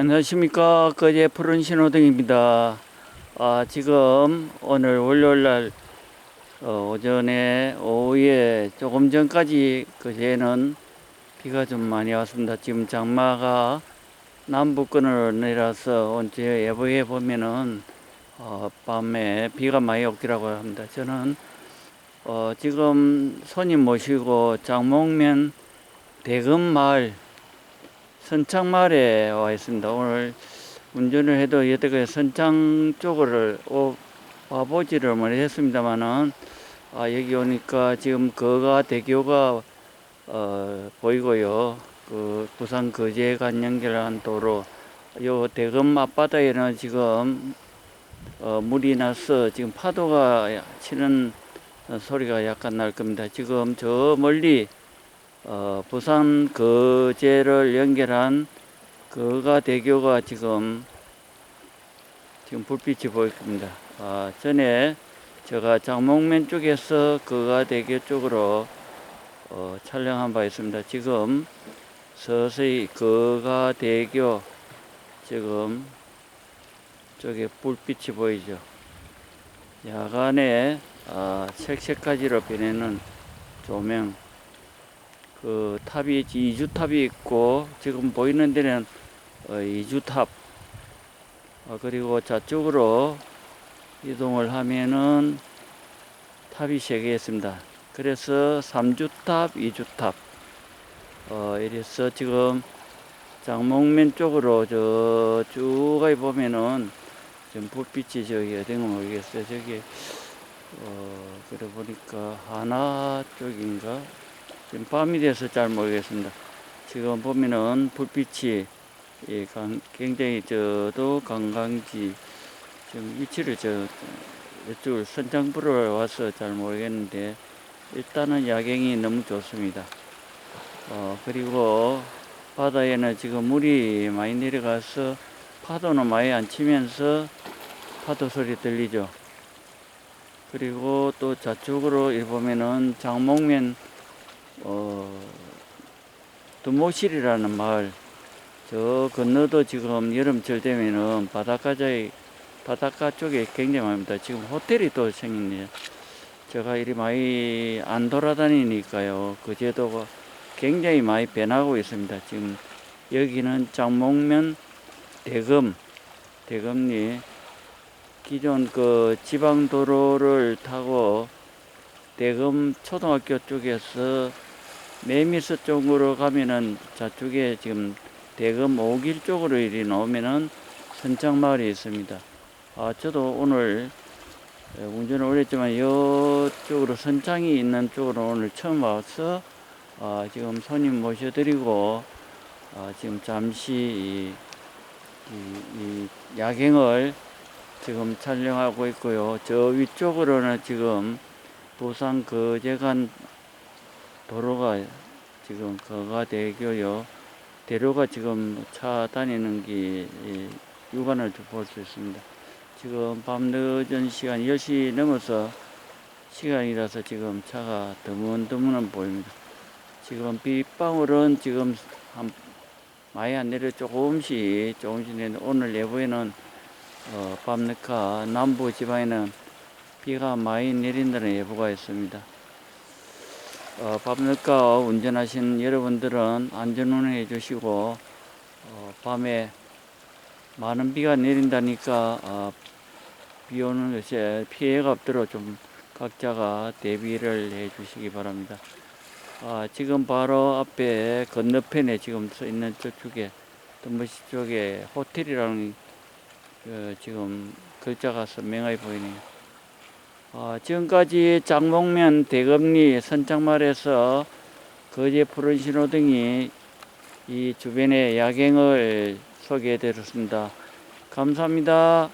안녕하십니까. 거제 푸른 신호등입니다. 아, 지금 오늘 월요일 날 어, 오전에 오후에 조금 전까지 거제는 비가 좀 많이 왔습니다. 지금 장마가 남부권으로 내려서 언제 예보에 보면은 어, 밤에 비가 많이 오기라고 합니다. 저는 어, 지금 손님 모시고 장목면 대금마을 선창마을에 와 있습니다. 오늘 운전을 해도 여태까지 선창 오- 와보지를 못했습니다만은 아, 여기 오니까 지금 거가 대교가 어, 보이고요. 그 부산 거제간 연결한 도로 요 대금 앞바다에는 지금 어, 물이 나서 지금 파도가 치는 어, 소리가 약간 날 겁니다. 지금 저 멀리 어, 부산 거제를 연결한 거가 대교가 지금 지금 불빛이 보일 겁니다. 아, 전에 제가 장목면 쪽에서 거가 대교 쪽으로 어, 촬영한 바 있습니다. 지금 서서히 거가 대교 지금 쪽에 불빛이 보이죠. 야간에 아, 색색까지로 변하는 조명 그 탑이 이주 탑이 있고 지금 보이는 데는 어, 이주 탑 어, 그리고 저쪽으로 이동을 하면은 탑이 세 개 있습니다. 그래서 삼주 탑, 이주 탑 어, 이래서 지금 장목면 쪽으로 저 쭉 가 보면은 지금 불빛이 저기 어딘가 모르겠어요. 저기 어, 그래 보니까 하나 쪽인가 지금 밤이 돼서 잘 모르겠습니다. 지금 보면은 불빛이 이 강- 굉장히 저도 관광지 지금 위치를 저 이쪽을 선장부로 와서 잘 모르겠는데 일단은 야경이 너무 좋습니다. 어 그리고 바다에는 지금 물이 많이 내려가서 파도는 많이 안 치면서 파도 소리 들리죠. 그리고 또일 보면은 장목면 어, 두모실이라는 마을 저 건너도 지금 여름철 되면은 바닷가자에 바닷가 쪽에 굉장히 많습니다. 지금 호텔이 또 생겼네요. 제가 이리 많이 안 돌아다니니까요. 그 제도가 굉장히 많이 변하고 있습니다. 지금 여기는 장목면 대금 대금리 기존 그 지방 도로를 타고 대금 초등학교 쪽에서 매미서 쪽으로 가면은 저쪽에 지금 대금 오길 쪽으로 이리 나오면은 선창마을이 있습니다. 아, 저도 오늘 에, 운전을 했지만 이쪽으로 선창이 있는 쪽으로 오늘 처음 와서 아, 지금 손님 모셔드리고 아, 지금 잠시 이, 이, 이 야경을 지금 촬영하고 있고요. 저 위쪽으로는 지금 부산 거제간 도로가 지금 거가대교요. 대로가 지금 차 다니는 게 이, 육안을 볼 수 있습니다. 지금 밤 늦은 시간 10시 넘어서 시간이라서 지금 차가 드문드문 보입니다. 지금 빗방울은 지금 한 많이 안 내려 조금씩 조금씩 내는데 오늘 예보에는 어, 밤늦가 남부 지방에는 비가 많이 내린다는 예보가 있습니다. 어, 밤늦가 운전하신 여러분들은 안전운행해 주시고 어, 밤에 많은 비가 내린다니까 어, 비 오는 것에 피해가 없도록 좀 각자가 대비를 해 주시기 바랍니다. 아, 지금 바로 앞에 건너편에 지금 서 있는 저쪽에 덤버시 쪽에 호텔이라는 그 지금 글자가 선명하게 보이네요. 아, 지금까지 장목면 대금리 선착말에서 거제 푸른 신호등이 이 주변의 야경을 소개해 드렸습니다. 감사합니다.